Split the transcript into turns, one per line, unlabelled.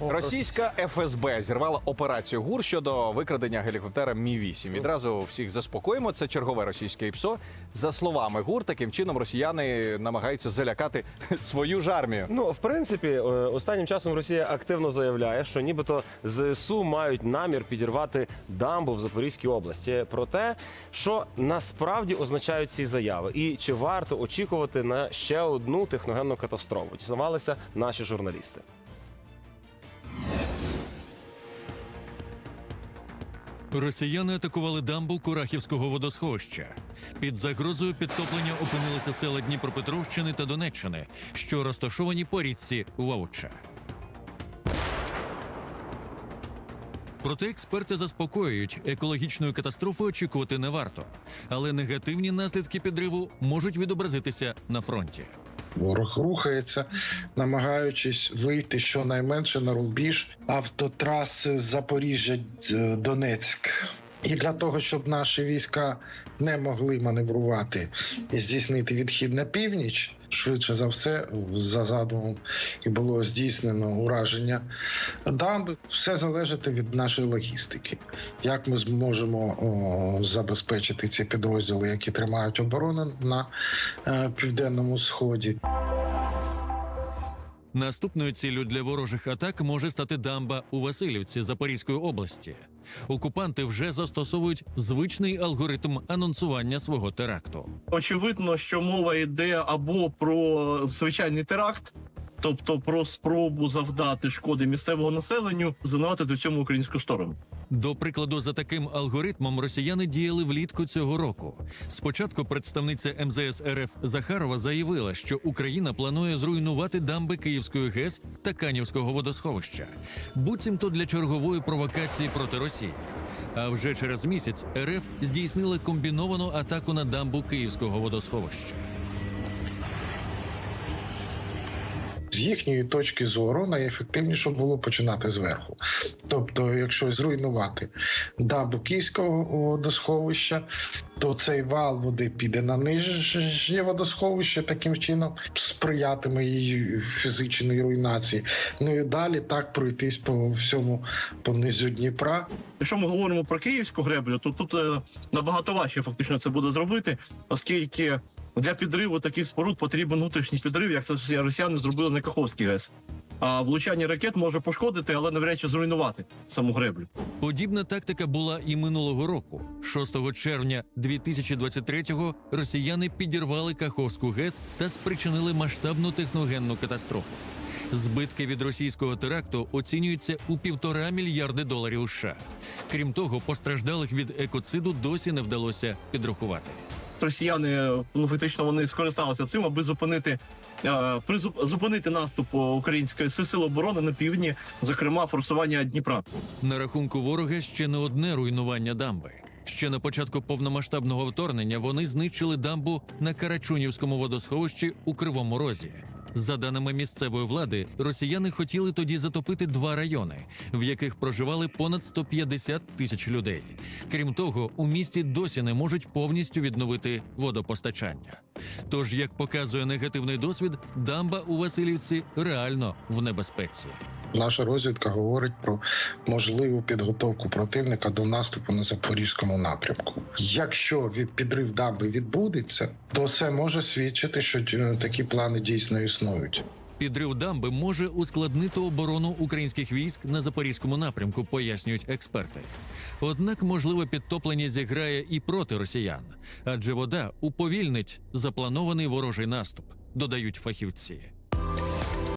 Російська ФСБ зірвала операцію ГУР щодо викрадення гелікоптера Мі 8 Відразу всіх заспокоїмо. Це чергове російське ІПСО. За словами ГУР, таким чином росіяни намагаються залякати свою ж армію.
Ну, в принципі, е, останнім часом Росія активно заявляє, що нібито ЗСУ мають намір підірвати дамбу в Запорізькій області. Про те, що насправді означають ці заяви, і чи варто очікувати на ще одну техногенну катастрофу. Дізнавалися наші журналісти.
Росіяни атакували дамбу Курахівського водосховища. Під загрозою підтоплення опинилися села Дніпропетровщини та Донеччини, що розташовані по річці Вовча. Проте експерти заспокоюють, екологічної катастрофи очікувати не варто, але негативні наслідки підриву можуть відобразитися на фронті.
Ворог рухається, намагаючись вийти щонайменше на рубіж автотраси Запоріжжя Донецьк. І для того, щоб наші війська не могли маневрувати і здійснити відхід на північ, швидше за все, за задумом і було здійснено ураження дамби. Все залежить від нашої логістики. Як ми зможемо о, забезпечити ці підрозділи, які тримають оборону на е, південному сході.
Наступною ціллю для ворожих атак може стати дамба у Васильівці Запорізької області. Окупанти вже застосовують звичний алгоритм анонсування свого теракту.
Очевидно, що мова йде або про звичайний теракт, тобто про спробу завдати шкоди місцевого населенню, звинуватити цьому українську сторону.
До прикладу, за таким алгоритмом росіяни діяли влітку цього року. Спочатку представниця МЗС РФ Захарова заявила, що Україна планує зруйнувати дамби Київської ГЕС та Канівського водосховища, буцімто для чергової провокації проти Росії. А вже через місяць РФ здійснила комбіновану атаку на дамбу Київського водосховища.
З їхньої точки зору найефективніше було починати зверху. Тобто, якщо зруйнувати дамбу Київського водосховища, то цей вал води піде на нижнє водосховище, таким чином сприятиме її фізичній руйнації. Ну і далі так пройтись по всьому по низу Дніпра.
Якщо ми говоримо про київську греблю, то тут е, набагато важче фактично це буде зробити, оскільки для підриву таких споруд потрібен внутрішній підрив, як це росіяни зробили на Каховській ГЕС. А влучання ракет може пошкодити, але навряд чи зруйнувати саму греблю.
Подібна тактика була і минулого року. 6 червня 2023-го росіяни підірвали Каховську ГЕС та спричинили масштабну техногенну катастрофу. Збитки від російського теракту оцінюються у півтора мільярди доларів США. Крім того, постраждалих від екоциду досі не вдалося підрахувати.
Росіяни ну фактично вони скористалися цим, аби зупинити е, призуп- зупинити наступ української сил оборони на півдні, зокрема форсування Дніпра.
На рахунку ворога ще не одне руйнування дамби. Ще на початку повномасштабного вторгнення вони знищили дамбу на Карачунівському водосховищі у Кривому Розі. За даними місцевої влади, росіяни хотіли тоді затопити два райони, в яких проживали понад 150 тисяч людей. Крім того, у місті досі не можуть повністю відновити водопостачання. Тож, як показує негативний досвід, дамба у Васильівці реально в небезпеці.
Наша розвідка говорить про можливу підготовку противника до наступу на запорізькому напрямку. Якщо підрив дамби відбудеться, то це може свідчити, що е, такі плани дійсно існують.
Підрив дамби може ускладнити оборону українських військ на запорізькому напрямку, пояснюють експерти. Однак, можливе підтоплення зіграє і проти росіян, адже вода уповільнить запланований ворожий наступ, додають фахівці.